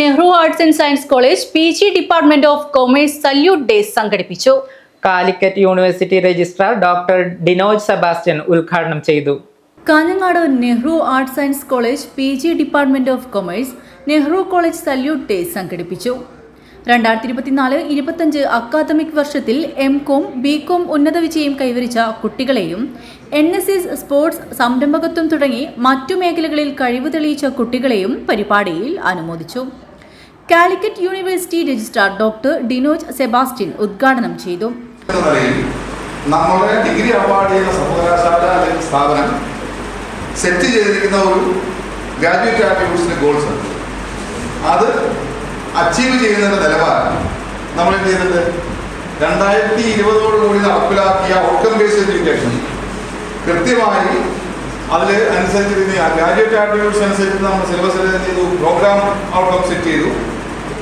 Nehru arts and science college P G department of commerce salute day സംഘടിപ്പിച്ചു. Calicut university registrar doctor Dinoj Sebastian ഉദ്ഘാടനം ചെയ്തു. Kanhangad Nehru arts science college P G department of commerce Nehru college salute day സംഘടിപ്പിച്ചു. രണ്ടായിരത്തി ഇരുപത്തിനാല് ഇരുപത്തഞ്ച് academic വർഷത്തിൽ M com B com ഉന്നത വിജയം കൈവരിച്ച കുട്ടികളെയും എൻ എസ് എസ് സ്പോർട്സ് സംരംഭകത്വം തുടങ്ങി മറ്റു മേഖലകളിൽ കഴിവ് തെളിയിച്ച കുട്ടികളെയും പരിപാടിയിൽ അനുമോദിച്ചു. Calicut university registrar doctor Dinoj Sebastian ഉദ്ഘാടനം ചെയ്തു. നമ്മുടെ ഡിഗ്രി അവാർഡ് ചെയ്യുന്ന സർവകലാശാല അല്ലെങ്കിൽ സ്ഥാപനം സെറ്റ് ചെയ്തിരിക്കുന്ന ഒരു ഗ്രാജുവേറ്റ് ആപ്റ്റിറ്റ്യൂഡ്സിന്റെ ഗോൾസ് അത് അച്ചീവ് ചെയ്യുന്നതിന്റെ നിലവാരം. നമ്മൾ എന്ത് ചെയ്തത് രണ്ടായിരത്തി ഇരുപതോടുകൂടി നടപ്പിലാക്കിയ ഔട്ട്കം ബേസ്ഡ് എഡ്യൂക്കേഷൻ കൃത്യമായി അതിൽ അനുസരിച്ച് ഗ്രാജുവേറ്റ് ആപ്റ്റിറ്റ്യൂഡ്സ് അനുസരിച്ച് നമ്മൾ സിലബസിൽ ചെയ്തു? പ്രോഗ്രാം ഔട്ട്കം സെറ്റ് ചെയ്തു.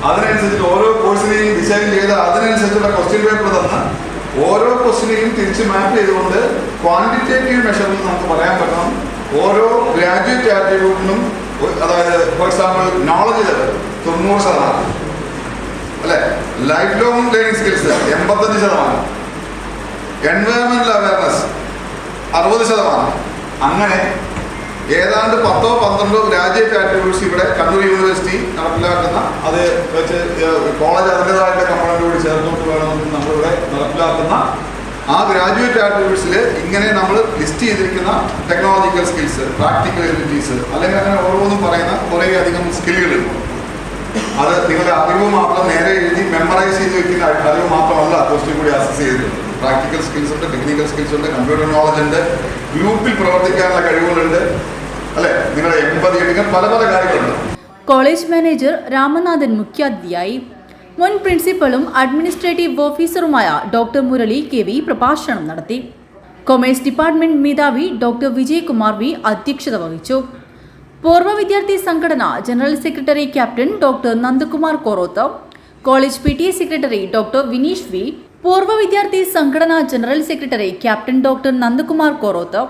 അതിനനുസരിച്ച് ഓരോ കോഴ്സിനെയും ഡിസൈൻ ചെയ്ത് അതിനനുസരിച്ചുള്ള ക്വസ്റ്റ്യൻ പേപ്പർ തന്ന് ഓരോ ക്വസ്റ്റിനെയും തിരിച്ച് മാപ്പ് ചെയ്തുകൊണ്ട് ക്വാണ്ടിറ്റേറ്റീവ് മെഷറിൽ നമുക്ക് പറയാൻ പറ്റണം. ഓരോ ഗ്രാജുവേറ്റ് ആറ്റിറ്റ്യൂഡിനും അതായത് ഫോർ എക്സാമ്പിൾ നോളജ് ലെവൽ തൊണ്ണൂറ് ശതമാനം. അല്ലെ? ലൈഫ് ലോങ് ലേണിംഗ് സ്കിൽസ് എൺപത്തഞ്ച് ശതമാനം. എൻവയോൺമെന്റൽ അവയർനെസ് അറുപത് ശതമാനം. അങ്ങനെ ഏതാണ്ട് പത്തോ പന്ത്രണ്ടോ ഗ്രാജുവേറ്റ് ആറ്റിറ്റ്യൂഡ്സ് ഇവിടെ കണ്ണൂർ യൂണിവേഴ്സിറ്റി നടപ്പിലാക്കുന്ന അത് വെച്ച് കോളേജ് അതിന്റെതായിട്ടുള്ള കമ്പനിയോട് കൂടി ചേർന്നുകൊണ്ട് വേണം നമ്മളിവിടെ നടപ്പിലാക്കുന്ന ആ ഗ്രാജുവേറ്റ് ആട്രിബ്യൂട്ട്സിൽ ഇങ്ങനെ നമ്മൾ ലിസ്റ്റ് ചെയ്തിരിക്കുന്ന ടെക്നോളജിക്കൽ സ്കിൽസ് പ്രാക്ടിക്കൽ എബിലിറ്റീസ് അല്ലെങ്കിൽ അങ്ങനെ ഓരോന്നും പറയുന്ന കുറേ അധികം സ്കില്ലുകളുണ്ട് അത് നിങ്ങളുടെ അറിവ് മാത്രം നേരെ എഴുതി മെമ്മറൈസ് ചെയ്ത് വെക്കുന്ന അറിവ് മാത്രമല്ല ക്വസ്റ്റ്യൻ കൂടി അസസ് ചെയ്തിട്ടുണ്ട് പ്രാക്ടിക്കൽ സ്കിൽസ് ഉണ്ട് ടെക്നിക്കൽ സ്കിൽസ് ഉണ്ട് കമ്പ്യൂട്ടർ നോളജ് ഉണ്ട് ഗ്രൂപ്പിൽ പ്രവർത്തിക്കാനുള്ള കഴിവുകളുണ്ട്. അല്ലെ? നിങ്ങളുടെ എൺപത് എടുക്കാൻ പല പല കാര്യങ്ങളുണ്ട്. കോളേജ് മാനേജർ രാമനാഥൻ മുഖ്യാതിഥിയായി മുൻ പ്രിൻസിപ്പളും അഡ്മിനിസ്ട്രേറ്റീവ് ഓഫീസറുമായ ഡോക്ടർ മുരളി കെ വി പ്രഭാഷണം നടത്തി. കൊമേഴ്സ് ഡിപ്പാർട്ട്മെന്റ് മേധാവി ഡോക്ടർ വിജയകുമാർ വി അധ്യക്ഷത വഹിച്ചു. പൂർവ വിദ്യാർത്ഥി സംഘടന general secretary captain doctor Nandakumar Koroth college P T A secretary doctor Vineesh V പൂർവ വിദ്യാർത്ഥി സംഘടന general secretary captain doctor Nandakumar Koroth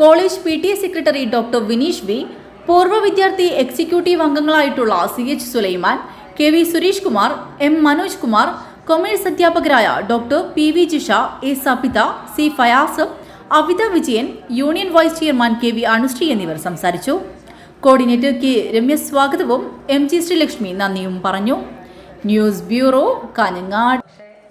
college P T A secretary doctor Vineesh V പൂർവ വിദ്യാർത്ഥി executive അംഗങ്ങളായിട്ടുള്ള C H Sulaiman K V Suresh Kumar M Manoj Kumar commerce അധ്യാപകരായ doctor P V Jisha A Sabitha C Fayas Avitha Vijayan union vice chairman K V Anushree എന്നിവർ സംസാരിച്ചു. Coordinator K Ramya സ്വാഗതവും M G Sreelakshmi നന്ദിയും പറഞ്ഞു. News bureau Kanhangad.